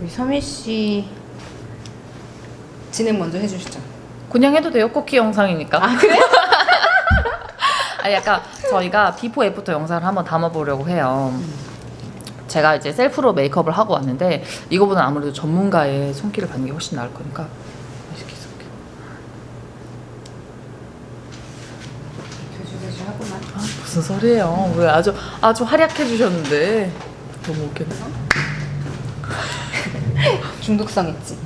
우리 서미 씨 진행 먼저 해주시죠. 그냥 해도 돼요. 쿠키 영상이니까. 아 그래? 아 약간 저희가 비포 애프터 영상을 한번 담아보려고 해요. 제가 이제 셀프로 메이크업을 하고 왔는데 이거보다 아무래도 전문가의 손길을 받는 게 훨씬 나을 거니까 이렇게 이렇게. 교주교주 하고만. 아, 무슨 소리예요? 왜 아주 아주 활약해 주셨는데 너무 웃겼네. 중독성 있지.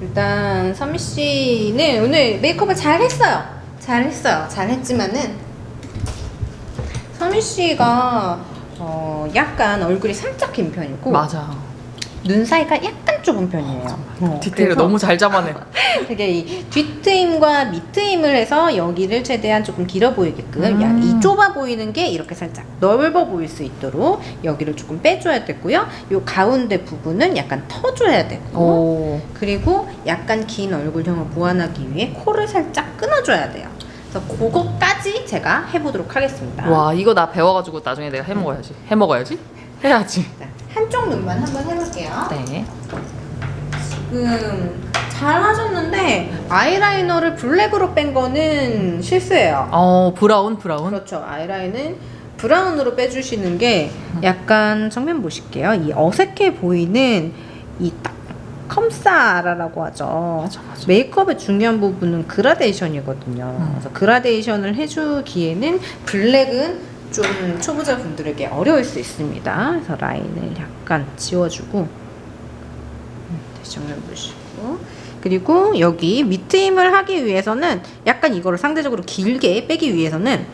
일단 서미 씨는 오늘 메이크업을 잘 했어요. 잘 했어요. 잘 했지만은 서미 씨가 어 약간 얼굴이 살짝 긴 편이고 맞아. 눈 사이가 약간 좁은 편이에요. 어, 디테일을 그래서 너무 잘 잡아내. 되게 이 뒷트임과 밑트임을 해서 여기를 최대한 조금 길어 보이게끔 음. 야, 이 좁아 보이는 게 이렇게 살짝 넓어 보일 수 있도록 여기를 조금 빼줘야 되고요. 요 가운데 부분은 약간 터줘야 되고 오. 그리고 약간 긴 얼굴형을 보완하기 위해 코를 살짝 끊어줘야 돼요. 그래서 그거까지 제가 해보도록 하겠습니다. 와 이거 나 배워가지고 나중에 내가 해 먹어야지. 해 먹어야지. 해야지. 자, 한쪽 눈만 한번 해볼게요. 네. 지금 잘 하셨는데 아이라이너를 블랙으로 뺀 거는 실수예요. 어 브라운 브라운. 그렇죠. 아이라인은 브라운으로 빼주시는 게 약간 정면 보실게요. 이 어색해 보이는 이 딱 컴사라라고 하죠. 맞아 맞아. 메이크업의 중요한 부분은 그라데이션이거든요. 음. 그래서 그라데이션을 해주기에는 블랙은 좀 초보자분들에게 어려울 수 있습니다. 그래서 라인을 약간 지워주고 정면 보시고 그리고 여기 밑트임을 하기 위해서는 약간 이거를 상대적으로 길게 빼기 위해서는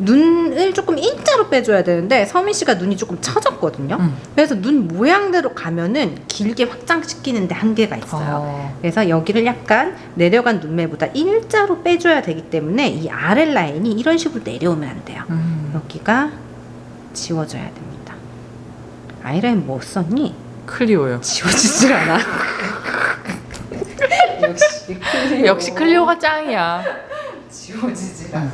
눈을 조금 일자로 빼줘야 되는데 서민 씨가 눈이 조금 처졌거든요. 음. 그래서 눈 모양대로 가면은 길게 확장시키는데 한계가 있어요. 어. 그래서 여기를 약간 내려간 눈매보다 일자로 빼줘야 되기 때문에 이 아래 라인이 이런 식으로 내려오면 안 돼요. 음. 여기가 지워져야 됩니다. 아이라인 뭐 썼니? 클리오요. 지워지질 않아. 역시 클리오. 역시 클리오가 짱이야. 지워지질 않아.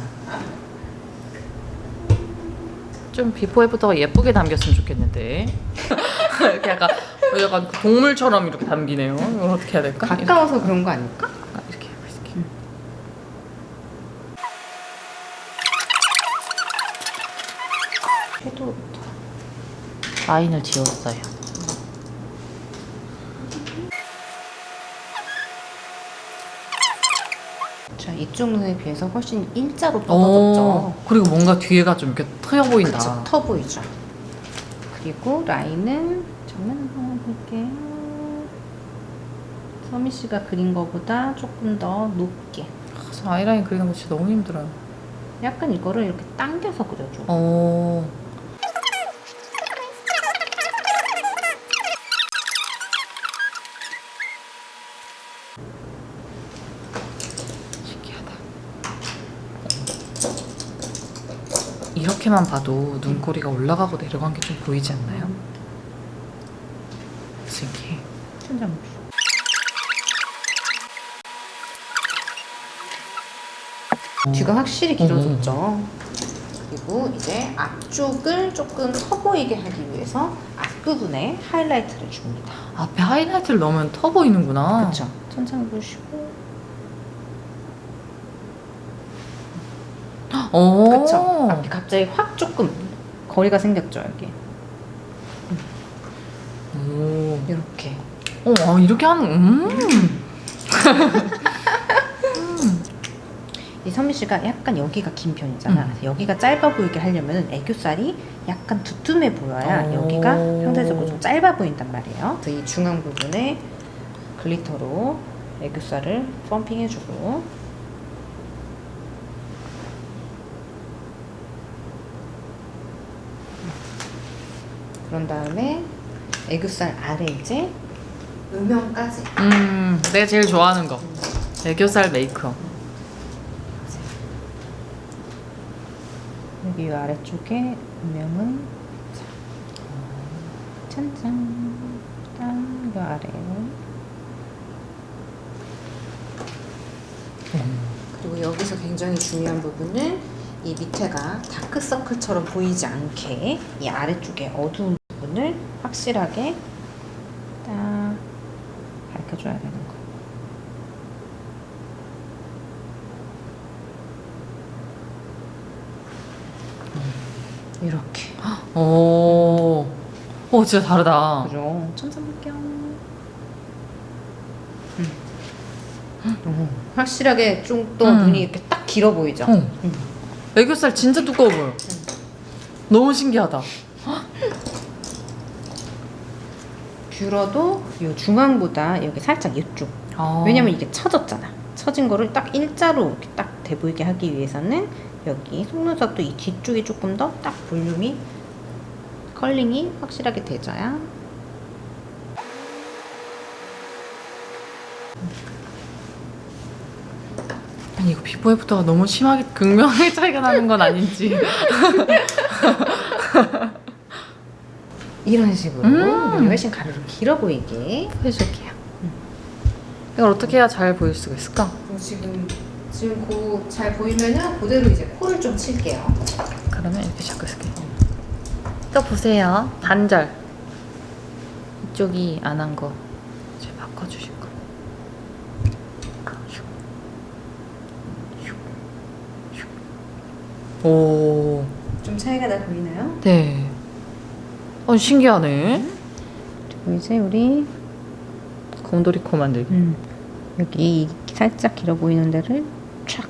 좀 비포 애프터가 예쁘게 담겼으면 좋겠는데. 이렇게 약간 약간 그 동물처럼 이렇게 담기네요. 이걸 어떻게 해야 될까? 가까워서 그런 거 아닐까? 아, 이렇게 이렇게. 해도부터. 라인을 지웠어요. 자 이쪽 눈에 비해서 훨씬 일자로 뻗어졌죠. 오, 그리고 뭔가 뒤에가 좀 이렇게 트여 보인다. 그쵸, 터 보이죠. 그리고 라인은 정면 한번 볼게요. 서미 씨가 그린 거보다 조금 더 높게. 아, 저 아이라인 그리는 거 진짜 너무 힘들어요. 약간 이거를 이렇게 당겨서 그려줘. 어. 이렇게만 봐도 눈꼬리가 올라가고 내려간 게 좀 보이지 않나요? 신기해. 천장. 뒤가 확실히 길어졌죠. 그리고 이제 앞쪽을 조금 커 보이게 하기 위해서 앞부분에 하이라이트를 줍니다. 앞에 하이라이트를 넣으면 터 보이는구나. 그렇죠. 천장 보시고. 오. 그쵸. 앞이 갑자기 확 조금 거리가 생겼죠, 여기. 오. 이렇게. 어, 아, 이렇게 하는, 음. 이 선미 씨가 약간 여기가 긴 편이잖아. 음. 그래서 여기가 짧아 보이게 하려면 애교살이 약간 두툼해 보여야 오. 여기가 상대적으로 좀 짧아 보인단 말이에요. 그래서 이 중앙 부분에 글리터로 애교살을 펌핑해주고 그런 다음에 애교살 아래 이제 음영까지 음, 내가 제일 좋아하는 거. 애교살 메이크업. 여기 이 아래쪽에 음영은 짠짠 딱이 아래 그리고 여기서 굉장히 중요한 부분은 이 밑에가 다크서클처럼 보이지 않게 이 아래쪽에 어두운 부분을 확실하게 딱 가르쳐줘야 되는 거. 음, 이렇게. 오, 오 진짜 다르다. 그죠? 천천 볼게요. 음. 확실하게 좀또 음. 눈이 이렇게 딱 길어 보이죠? 어. 음. 애교살 진짜 두꺼워 보여. 너무 신기하다. 뷰러도 이 중앙보다 여기 살짝 이쪽. 아. 왜냐면 이게 처졌잖아. 처진 거를 딱 일자로 이렇게 딱 돼 보이게 하기 위해서는 여기 속눈썹도 이 뒤쪽이 조금 더 딱 볼륨이 컬링이 확실하게 되져야 아니 이거 비포 애프터가 너무 심하게 극명하게 차이가 나는 건 아닌지. 이런 식으로 음. 훨씬 가르르 길어 보이게 해줄게요. 이걸 어떻게 해야 잘 보일 수가 있을까? 지금 지금 고 잘 보이면은 그대로 이제 코를 좀 칠게요. 그러면 이렇게 잡고 있을게. 또 보세요. 반절. 이쪽이 안 한 거. 이제 바꿔주실 거. 오, 좀 차이가 나 보이나요? 네. 어, 신기하네. 그리고 이제 우리 곰돌이 코 만들기. 음, 여기 이 살짝 길어 보이는 데를 촥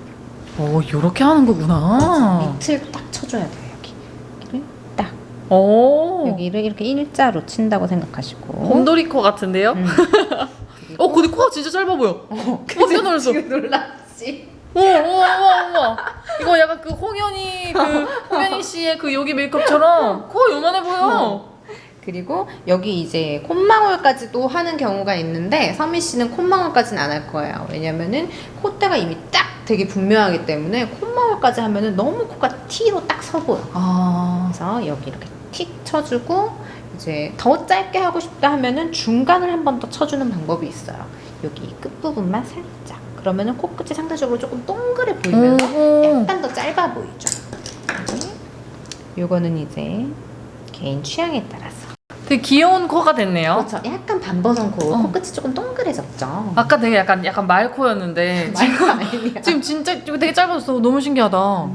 오, 요렇게 하는 거구나. 밑을 딱 쳐줘야 돼요 여기 여기를 딱 오, 여기를 이렇게 일자로 친다고 생각하시고 곰돌이 코 같은데요? 음. 어, 근데 코가 진짜 짧아 보여. 어, 깜짝 놀랐어. 지금 놀랐지? 우와 우와 우와 우와 이거 약간 그 홍현이 그 홍현이 씨의 그 여기 메이크업처럼 코가 요만해 보여 그리고 여기 이제 콧망울까지도 하는 경우가 있는데 서미 씨는 콧망울까지는 안 할 거예요. 왜냐면은 콧대가 이미 딱 되게 분명하기 때문에 콧망울까지 하면은 너무 코가 T로 딱서 보여. 아 그래서 여기 이렇게 틱 쳐주고 이제 더 짧게 하고 싶다 하면은 중간을 한 번 더 쳐주는 방법이 있어요. 여기 끝부분만 살짝. 그러면은 코끝이 상대적으로 조금 동그래 보이면서 오, 약간 더 짧아 보이죠. 요거는 이제 개인 취향에 따라서. 되게 귀여운 코가 됐네요 그렇죠. 약간 반버선 코. 어. 코끝이 조금 동그래졌죠. 아까 되게 약간 약간 말코였는데 말도 아니야. 지금 진짜 되게 짧아졌어 너무 신기하다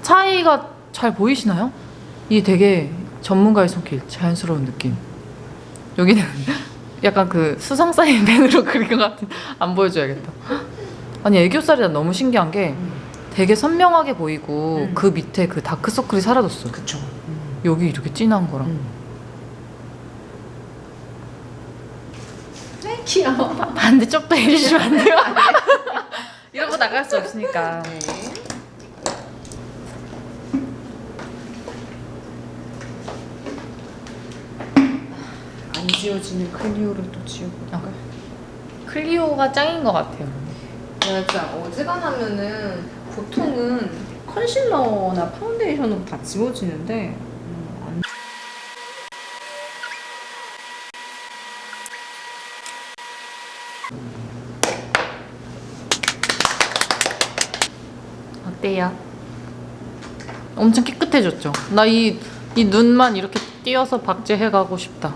차이가 잘 보이시나요? 이게 되게 전문가의 손길 자연스러운 느낌 여기는 약간 그 수성 사인 펜으로 그린 것 같은 안 보여줘야겠다 아니 애교살이 너무 신기한 게 되게 선명하게 보이고 음. 그 밑에 그 다크서클이 사라졌어 그쵸. 여기 이렇게 진한 거랑 음. 네, 귀여워. 반대쪽도 해주시면 안 돼요? 이러고 나갈 수 없으니까 네. 지워지는 클리오를 또 지워볼까? 클리오가 짱인 것 같아요 맞아. 어지간하면은 보통은 컨실러나 파운데이션으로 다 지워지는데 음, 안 어때요? 엄청 깨끗해졌죠? 나 이 이 눈만 이렇게 띄어서 박제해가고 싶다.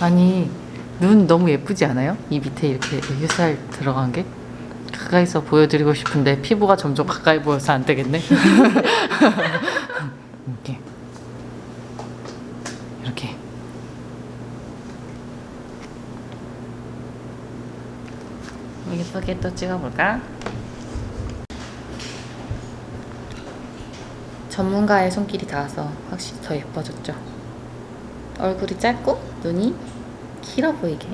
아니 눈 너무 예쁘지 않아요? 이 밑에 이렇게 애교살 들어간 게 가까이서 보여드리고 싶은데 피부가 점점 가까이 보여서 안 되겠네. 이렇게 이렇게 예쁘게 또 찍어볼까? 전문가의 손길이 닿아서 확실히 더 예뻐졌죠. 얼굴이 짧고 눈이 길어 보이게